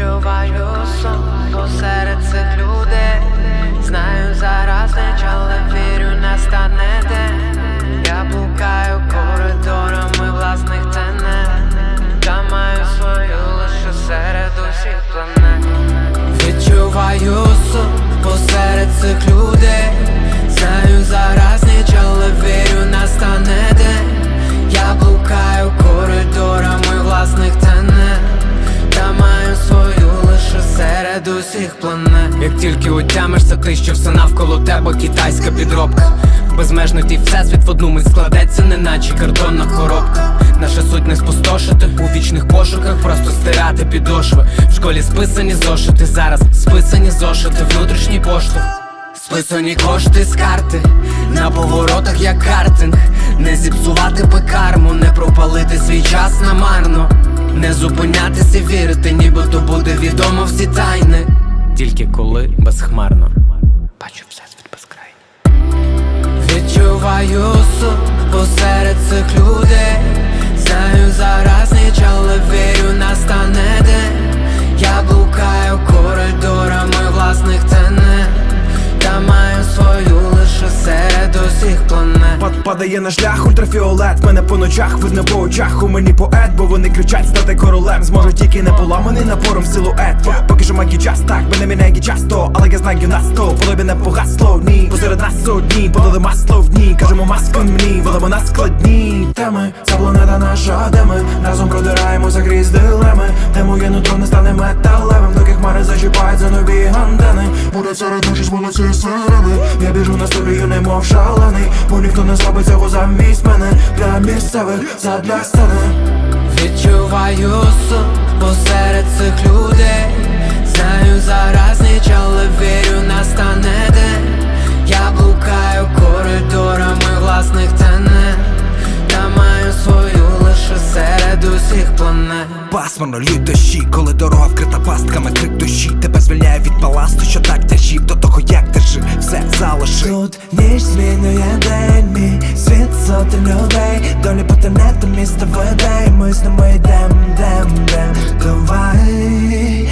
Відчуваю сон посеред цих людей. Знаю зараз серед планет. Як тільки отямишся, ти що все навколо тебе китайська підробка. Безмежний твій всесвіт в одну мить складеться, неначе картонна коробка Наша суть не спустошити у вічних пошуках, просто стирати підошви. В школі списані зошити, зараз списані зошити, внутрішній поштовх. Списані кошти з карти на поворотах як картинг. Не зіпсувати пекарму, не намарно Не зупинятися, і вірити, нібито буде відомо всі тайни. Тільки коли безхмарно. Бачу всесвіт безкрайний Відчуваю суд посеред цих людей. Знаю зараз ніч, але вірю, настане планет падає на шлях ультрафіолет. Мене по ночах видно по очах. У мені поет, бо вони кричать стати королем. Зможу тільки не поламаний напором силует. Поки що магій час, так мене міняє часто. Але я знаю нас то, подобі не погасло Ні, посеред нас одні, подали масло в дні. Кажемо маски мені, волимо на складні Теми, ця планета наша, де ми Разом продираємося крізь дилеми. Де моє нутро не стане металевим Доки хмари Буде серед ночі з цієї сирени Я біжу на студію, немов шалений Бо ніхто не зробить цього замість мене. Для місцевих, задля сцени. Відчуваю сон посеред цих людей. Знаю зараз ніч, але вірю, настане день. Я блукаю коридорами власних тенет Та маю свою лише серед усіх планет. Пасмурно лють дощі, коли дорога вкрита пастками, крик душі Тебе звільняє від баласту, людей, долі потенету міста веде, і ми з ними йдем, дем, дем Давай.